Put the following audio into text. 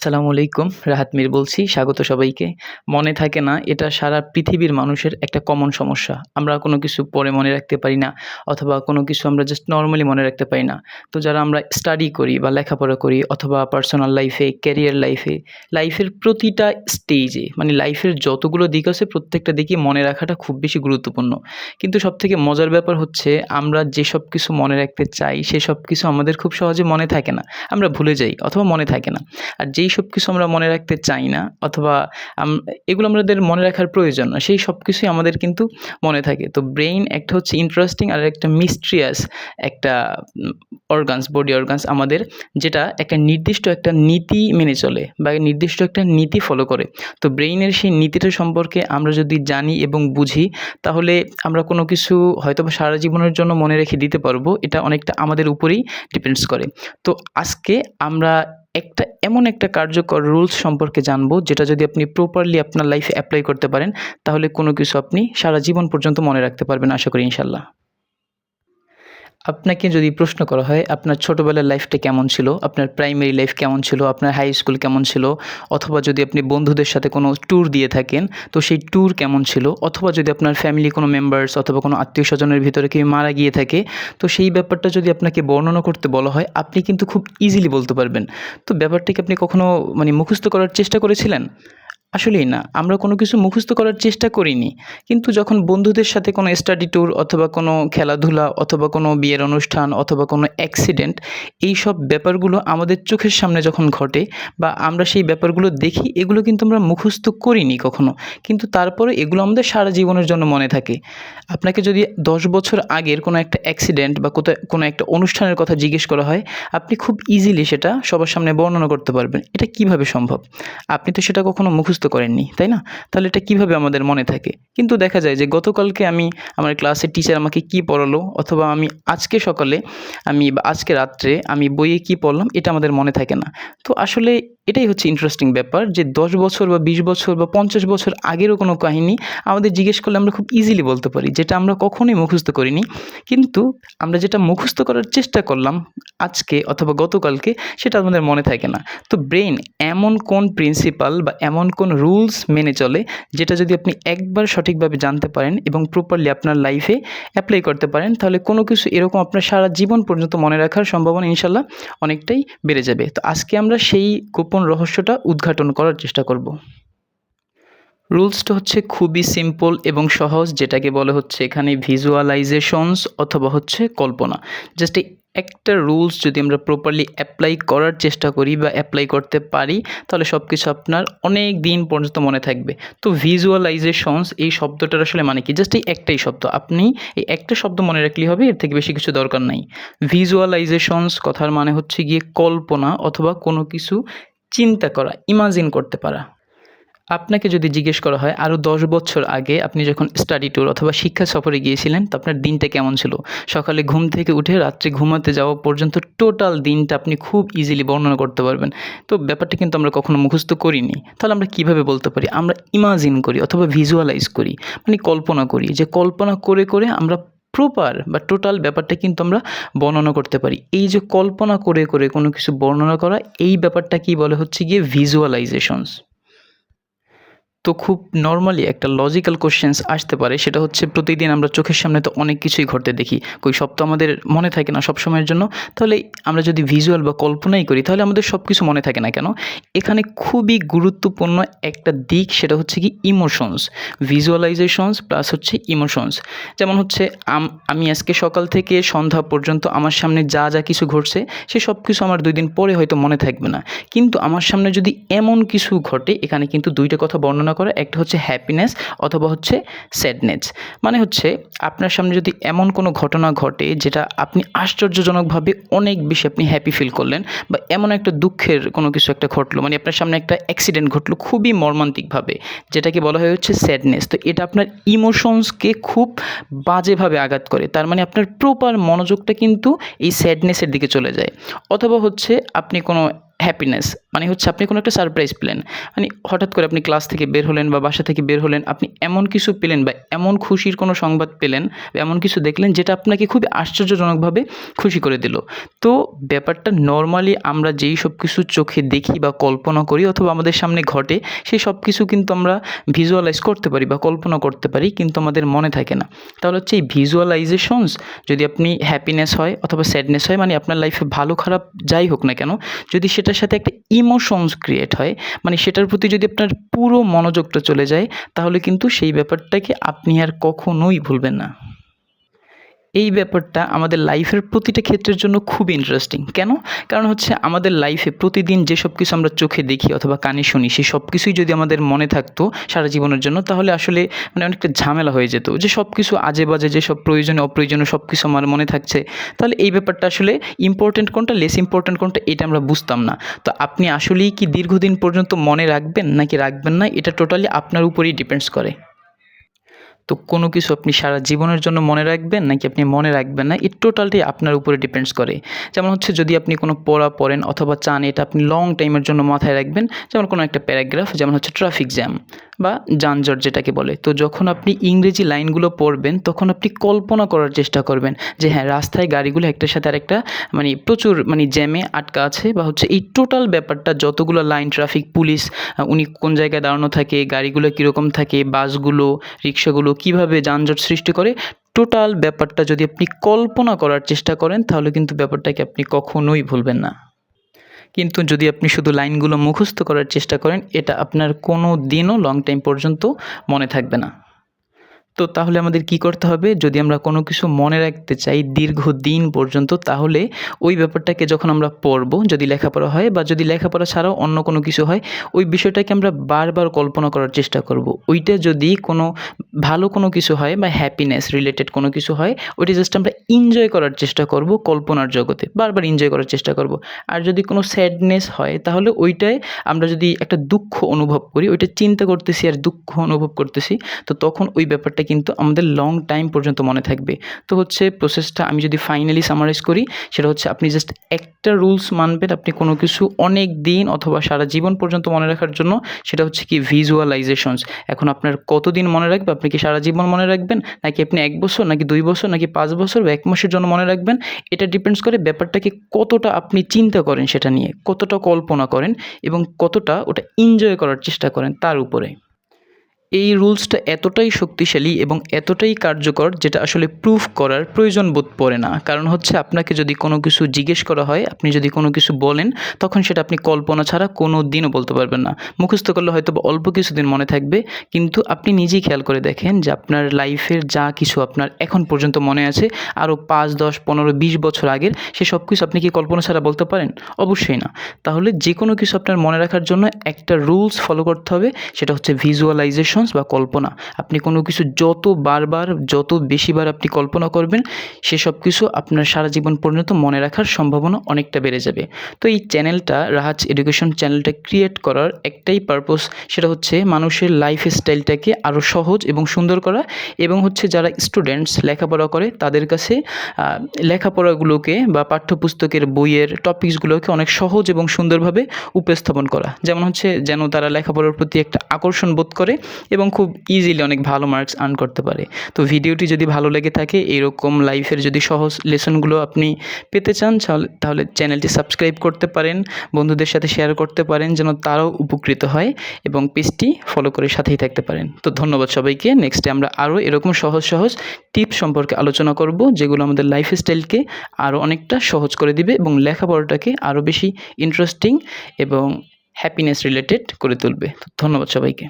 আসসালামু আলাইকুম, রাহাত মীর বলছি, স্বাগত সবাইকে। মনে থাকে না, এটা সারা পৃথিবীর মানুষের একটা কমন সমস্যা। আমরা কোনো কিছু পরে মনে রাখতে পারি না, অথবা কোনো কিছু আমরা জাস্ট নর্মালি মনে রাখতে পারি না। তো যারা আমরা স্টাডি করি বা লেখাপড়া করি, অথবা পার্সোনাল লাইফে ক্যারিয়ার লাইফে লাইফের প্রতিটা স্টেজে মানে লাইফের যতগুলো দিক আছে, প্রত্যেকটা দিকই মনে রাখাটা খুব বেশি গুরুত্বপূর্ণ। কিন্তু সবথেকে মজার ব্যাপার হচ্ছে, আমরা যেসব কিছু মনে রাখতে চাই সেসব কিছু আমাদের খুব সহজে মনে থাকে না। আমরা ভুলে যাই, অথবা মনে থাকে না। আর যেই সব কিছু আমরা মনে রাখতে চাই না, অথবা এগুলো আমাদের মনে রাখার প্রয়োজন না, সেই সব কিছুই আমাদের কিন্তু মনে থাকে। তো ব্রেইন একটা হচ্ছে ইন্টারেস্টিং আর একটা মিস্ট্রিয়াস একটা অর্গানস বডি অর্গানস আমাদের, যেটা একটা নির্দিষ্ট একটা নীতি মেনে চলে বা নির্দিষ্ট একটা নীতি ফলো করে। তো ব্রেইনের সেই নীতিটা সম্পর্কে আমরা যদি জানি এবং বুঝি, তাহলে আমরা কোনো কিছু হয়তো সারা জীবনের জন্য মনে রেখে দিতে পারব, এটা অনেকটা আমাদের উপরেই ডিপেন্ডস করে। তো আজকে আমরা একটা, এমন একটা কার্যকর রুলস সম্পর্কে জানব, যেটা যদি আপনি প্রপারলি আপনার লাইফে অ্যাপ্লাই করতে পারেন, তাহলে কোনো কিছু আপনি সারা জীবন পর্যন্ত মনে রাখতে পারবেন, আশা করি ইনশাল্লাহ আপনাকে যদি প্রশ্ন করা হয়, আপনার ছোটোবেলার লাইফটা কেমন ছিল? আপনার প্রাইমারি লাইফ কেমন ছিল? আপনার হাই স্কুল কেমন ছিল? অথবা যদি আপনি বন্ধুদের সাথে কোনো ট্যুর দিয়ে থাকেন, তো সেই ট্যুর কেমন ছিল? অথবা যদি আপনার ফ্যামিলি কোনো মেম্বার্স অথবা কোনো আত্মীয় স্বজনের ভিতরে কেউ মারা গিয়ে থাকে, তো সেই ব্যাপারটা যদি আপনাকে বর্ণনা করতে বলা হয়, আপনি কিন্তু খুব ইজিলি বলতে পারবেন। তো ব্যাপারটাকে আপনি কখনো মানে মুখস্থ করার চেষ্টা করেছিলেন? আসলেই না, আমরা কোনো কিছু মুখস্থ করার চেষ্টা করিনি। কিন্তু যখন বন্ধুদের সাথে কোনো স্টাডি ট্যুর অথবা কোনো খেলাধুলা অথবা কোনো বিয়ের অনুষ্ঠান অথবা কোনো অ্যাক্সিডেন্ট এই সব ব্যাপারগুলো আমাদের চোখের সামনে যখন ঘটে বা আমরা সেই ব্যাপারগুলো দেখি, এগুলো কিন্তু আমরা মুখস্থ করিনি কখনো। কিন্তু তারপরে এগুলো আমাদের সারা জীবনের জন্য মনে থাকে। আপনাকে যদি দশ বছর আগের কোনো একটা অ্যাক্সিডেন্ট বা কোথায় কোনো একটা অনুষ্ঠানের কথা জিজ্ঞেস করা হয়, আপনি খুব ইজিলি সেটা সবার সামনে বর্ণনা করতে পারবেন। এটা কীভাবে সম্ভব? আপনি তো সেটা কখনো মুখস্থ করেননি, তাই না? তাহলে এটা কীভাবে আমাদের মনে থাকে? কিন্তু দেখা যায় যে গতকালকে আমি আমার ক্লাসের টিচার আমাকে কি পড়ালো অথবা আমি আজকে সকালে আমি আজকে রাত্রে আমি বইয়ে কি পড়লাম, এটা আমাদের মনে থাকে না। তো আসলে এটাই হচ্ছে ইন্টারেস্টিং ব্যাপার যে দশ বছর বা বিশ বছর বা পঞ্চাশ বছর আগেরও কোনো কাহিনী আমাদের জিজ্ঞেস করলে আমরা খুব ইজিলি বলতে পারি, যেটা আমরা কখনোই মুখস্থ করিনি। কিন্তু আমরা যেটা মুখস্থ করার চেষ্টা করলাম আজকে অথবা গতকালকে, সেটা আমাদের মনে থাকে না। তো ব্রেন এমন কোন প্রিন্সিপাল বা এমন কোন রুলস মেনে চলে, যেটা যদি আপনি একবার সঠিকভাবে জানতে পারেন এবং প্রপারলি আপনার লাইফে অ্যাপ্লাই করতে পারেন, তাহলে কোনো কিছু এরকম আপনার সারা জীবন পর্যন্ত মনে রাখার সম্ভাবনা ইনশাল্লাহ অনেকটাই বেড়ে যাবে। তো আজকে আমরা সেই গোপন রহস্যটা উদ্ঘাটন করার চেষ্টা করব। রুলসটা হচ্ছে খুবই সিম্পল এবং সহজ, যেটাকে বলে হচ্ছে এখানে ভিজুয়ালাইজেশনস অথবা হচ্ছে কল্পনা। জাস্ট একটা রুলস যদি আমরা প্রপারলি অ্যাপ্লাই করার চেষ্টা করি বা অ্যাপ্লাই করতে পারি, তাহলে সব কিছু আপনার অনেক দিন পর্যন্ত মনে থাকবে। তো ভিজুয়ালাইজেশনস এই শব্দটার আসলে মানে কি? জাস্ট এই একটাই শব্দ। আপনি এই একটা শব্দ মনে রাখলেই হবে, এর থেকে বেশি কিছু দরকার নাই। ভিজুয়ালাইজেশনস কথার মানে হচ্ছে গিয়ে কল্পনা অথবা কোনো কিছু চিন্তা করা ইমাজিন করতে পারা। আপনাকে যদি জিজ্ঞেস করা হয় আরও দশ বছর আগে আপনি যখন স্টাডি ট্যুর অথবা শিক্ষা সফরে গিয়েছিলেন, তো আপনার দিনটা কেমন ছিল? সকালে ঘুম থেকে উঠে রাত্রে ঘুমাতে যাওয়া পর্যন্ত টোটাল দিনটা আপনি খুব ইজিলি বর্ণনা করতে পারবেন। তো ব্যাপারটা কিন্তু আমরা কখনো মুখস্থ করিনি। তাহলে আমরা কীভাবে বলতে পারি? আমরা ইমাজিন করি অথবা ভিজুয়ালাইজ করি। মানে কল্পনা করি যে কল্পনা করে করে আমরা প্রপার বা টোটাল ব্যাপারটা কিন্তু আমরা বর্ণনা করতে পারি। এই যে কল্পনা করে করে কোনো কিছু বর্ণনা করা, এই ব্যাপারটা কি বলে? হচ্ছে গিয়ে ভিজুয়ালাইজেশনস তো খুব নর্মালি একটা লজিক্যাল কোশ্চেন্স আসতে পারে। সেটা হচ্ছে প্রতিদিন আমরা চোখের সামনে তো অনেক কিছুই ঘটতে দেখি। কই, সব তো আমাদের মনে থাকে না সব সময়ের জন্য। তাহলে আমরা যদি ভিজুয়াল বা কল্পনাই করি, তাহলে আমাদের সব কিছু মনে থাকে না কেন? এখানে খুবই গুরুত্বপূর্ণ একটা দিক, সেটা হচ্ছে কি ইমোশনস ভিজুয়ালাইজেশনস প্লাস হচ্ছে ইমোশনস যেমন হচ্ছে, আম- আজকে সকাল থেকে সন্ধ্যা পর্যন্ত আমার সামনে যা যা কিছু ঘটছে, সে সব কিছু আমার দুই দিন পরে হয়তো মনে থাকবে না। কিন্তু আমার সামনে যদি এমন কিছু ঘটে, এখানে কিন্তু দুইটা কথা বর্ণনা করে, একটা হচ্ছে হ্যাপিনেস অথবা হচ্ছে স্যাডনেস মানে হচ্ছে আপনার সামনে যদি এমন কোনো ঘটনা ঘটে যেটা আপনি আশ্চর্যজনকভাবে অনেক বেশি আপনি হ্যাপি ফিল করলেন বা এমন একটা দুঃখের কোনো কিছু একটা ঘটলো মানে আপনার সামনে একটা অ্যাক্সিডেন্ট ঘটলো খুবই মর্মান্তিকভাবে যেটাকে বলা হয় হচ্ছে স্যাডনেস তো এটা আপনার ইমোশনসকে খুব বাজেভাবে আঘাত করে, তার মানে আপনার প্রপার মনোযোগটা কিন্তু এই স্যাডনেসের দিকে চলে যায়। অথবা হচ্ছে আপনি কোনো হ্যাপিনেস মানে হচ্ছে আপনি কোনো একটা সারপ্রাইজ পেলেন। মানে হঠাৎ করে আপনি ক্লাস থেকে বের হলেন বা বাসা থেকে বের হলেন, আপনি এমন কিছু পেলেন বা এমন খুশির কোনো সংবাদ পেলেন বা এমন কিছু দেখলেন যেটা আপনাকে খুব আশ্চর্যজনকভাবে খুশি করে দিল। তো ব্যাপারটা নর্মালি আমরা যেই সব কিছু চোখে দেখি বা কল্পনা করি অথবা আমাদের সামনে ঘটে, সেই সব কিছু কিন্তু আমরা ভিজুয়ালাইজ করতে পারি বা কল্পনা করতে পারি কিন্তু আমাদের মনে থাকে না। তাহলে হচ্ছে এই ভিজুয়ালাইজেশনস যদি আপনি হ্যাপিনেস হয় অথবা স্যাডনেস হয় মানে আপনার লাইফে ভালো খারাপ যাই হোক না কেন, যদি সেটার সাথে একটা ইমোশনস ক্রিয়েট হয়। মানে সেটার প্রতি যদি আপনার পুরো মনোযোগটা চলে যায়, তাহলে কিন্তু সেই ব্যাপারটাকে আপনি আর কখনোই ভুলবেন না। এই ব্যাপারটা আমাদের লাইফের প্রতিটা ক্ষেত্রের জন্য খুব ইন্টারেস্টিং কেন? কারণ হচ্ছে আমাদের লাইফে প্রতিদিন যেসব কিছু আমরা চোখে দেখি অথবা কানে শুনি সেই সব কিছুই যদি আমাদের মনে থাকতো সারা জীবনের জন্য, তাহলে আসলে মানে অনেকটা ঝামেলা হয়ে যেত। যে সব কিছু আজে বাজে যে সব প্রয়োজনীয় অপ্রয়োজনীয় সব কিছু আমার মনে থাকছে, তাহলে এই ব্যাপারটা আসলে ইম্পর্টেন্ট কোনটা লেস ইম্পর্টেন্ট কোনটা, এটা আমরা বুঝতাম না। তো আপনি আসলেই কি দীর্ঘদিন পর্যন্ত মনে রাখবেন নাকি রাখবেন না, এটা টোটালি আপনার উপরেই ডিপেন্ডস করে। তো কোনো কিছু আপনি সারা জীবনের জন্য মনে রাখবেন নাকি আপনি মনে রাখবেন না? এই টোটালটি আপনার উপরে ডিপেন্ডস করে। যেমন হচ্ছে যদি আপনি কোনো পড়া পড়েন অথবা চান, এটা আপনি লং টাইমের জন্য মাথায় রাখবেন। যেমন কোনো একটা প্যারাগ্রাফ যেমন হচ্ছে ট্রাফিক জ্যাম বা যানজট যেটাকে বলে, তো যখন আপনি ইংরেজি লাইনগুলো পড়বেন, তখন আপনি কল্পনা করার চেষ্টা করবেন যে হ্যাঁ রাস্তায় গাড়িগুলো একটার সাথে আরেকটা মানে প্রচুর মানে জ্যামে আটকা আছে বা হচ্ছে এই টোটাল ব্যাপারটা যতগুলো লাইন ট্রাফিক পুলিশ উনি কোন জায়গায় দাঁড়ানো থাকে, গাড়িগুলো কীরকম থাকে, বাসগুলো, রিক্সাগুলো কীভাবে যানজট সৃষ্টি করে টোটাল ব্যাপারটা যদি আপনি কল্পনা করার চেষ্টা করেন, তাহলে কিন্তু ব্যাপারটাকে আপনি কখনোই ভুলবেন না। কিন্তু যদি আপনি শুধু লাইনগুলো মুখস্থ করার চেষ্টা করেন, এটা আপনার কোনো দিনও লং টাইম পর্যন্ত মনে থাকবে না। তো তাহলে আমাদের কি করতে হবে? যদি আমরা কোনো কিছু মনে রাখতে চাই দীর্ঘদিন পর্যন্ত, তাহলে ওই ব্যাপারটাকে যখন আমরা পড়ব, যদি লেখাপড়া হয় বা যদি লেখাপড়া ছাড়াও অন্য কোনো কিছু হয়, ওই বিষয়টাকে আমরা বারবার কল্পনা করার চেষ্টা করব। ওইটা যদি কোনো ভালো কোনো কিছু হয় বা হ্যাপিনেস রিলেটেড কোনো কিছু হয়, ওইটা জাস্ট আমরা এনজয় করার চেষ্টা করব কল্পনার জগতে। বারবার এনজয় করার চেষ্টা করব। আর যদি কোনো স্যাডনেস হয়, তাহলে ওইটায় আমরা যদি একটা দুঃখ অনুভব করি, ওইটা চিন্তা করতেছি আর দুঃখ অনুভব করতেছি, তো তখন ওই ব্যাপারটা কিন্তু আমাদের লং টাইম পর্যন্ত মনে থাকবে। তো হচ্ছে প্রসেসটা আমি যদি ফাইনালি সামারাইজ করি, সেটা হচ্ছে আপনি জাস্ট একটা রুলস মানবেন আপনি কোনো কিছু অনেক দিন অথবা সারা জীবন পর্যন্ত মনে রাখার জন্য, সেটা হচ্ছে কি ভিজুয়ালাইজেশনস এখন আপনার কতদিন মনে রাখবে? আপনি কি সারা জীবন মনে রাখবেন? নাকি আপনি এক বছর, নাকি দুই বছর, নাকি পাঁচ বছর বা এক মাসের জন্য মনে রাখবেন? এটা ডিপেন্ডস করে ব্যাপারটাকে কতটা আপনি চিন্তা করেন সেটা নিয়ে, কতটা কল্পনা করেন এবং কতটা ওটা এনজয় করার চেষ্টা করেন তার উপরে। এই রুলসটা এতটাই শক্তিশালী এবং এতটাই কার্যকর যেটা আসলে প্রুফ করার প্রয়োজন বোধ পড়ে না। কারণ হচ্ছে আপনাকে যদি কোনো কিছু জিজ্ঞেস করা হয়, আপনি যদি কোনো কিছু বলেন, তখন সেটা আপনি কল্পনা ছাড়া কোনো দিনও বলতে পারবেন না। মুখস্থ করলে হয়তো অল্প কিছুদিন মনে থাকবে, কিন্তু আপনি নিজেই খেয়াল করে দেখেন যে আপনার লাইফের যা কিছু আপনার এখন পর্যন্ত মনে আছে, আরও পাঁচ, দশ, পনেরো, বিশ বছর আগের, সে সব কিছু আপনি কি কল্পনা ছাড়া বলতে পারেন? অবশ্যই না। তাহলে যে কোনো কিছু আপনার মনে রাখার জন্য একটা রুলস ফলো করতে হবে, সেটা হচ্ছে ভিজুয়ালাইজেশন ইমাজিনেশনস বা কল্পনা। আপনি কোনো কিছু যত বারবার, যত বেশিবার আপনি কল্পনা করবেন, সেসব কিছু আপনার সারা জীবন পর্যন্ত মনে রাখার সম্ভাবনা অনেকটা বেড়ে যাবে। তো এই চ্যানেলটা রাহাজ এডুকেশন চ্যানেলটা ক্রিয়েট করার একটাই পারপোজ সেটা হচ্ছে মানুষের লাইফ স্টাইলটাকে আরও সহজ এবং সুন্দর করা এবং হচ্ছে যারা স্টুডেন্টস লেখাপড়া করে, তাদের কাছে লেখাপড়াগুলোকে বা পাঠ্যপুস্তকের বইয়ের টপিকসগুলোকে অনেক সহজ এবং সুন্দরভাবে উপস্থাপন করা। যেমন হচ্ছে যেন তারা লেখাপড়ার প্রতি একটা আকর্ষণ বোধ করে এবং খুব ইজিলি অনেক ভালো মার্কস আর্ন করতে পারে। তো ভিডিওটি যদি ভালো লেগে থাকে, এরকম লাইফের যদি সহজ লেসনগুলো আপনি পেতে চান তাহলে চ্যানেলটি সাবস্ক্রাইব করতে পারেন, বন্ধুদের সাথে শেয়ার করতে পারেন, যেন তারাও উপকৃত হয় এবং পেজটি ফলো করে সাথেই থাকতে পারেন। তো ধন্যবাদ সবাইকে। নেক্সটে আমরা আরও এরকম সহজ সহজ টিপস সম্পর্কে আলোচনা করব, যেগুলো আমাদের লাইফ স্টাইলকে আরও অনেকটা সহজ করে দিবে এবং লেখাপড়াটাকে আরও বেশি ইন্টারেস্টিং এবং হ্যাপিনেস রিলেটেড করে তুলবে। ধন্যবাদ সবাইকে।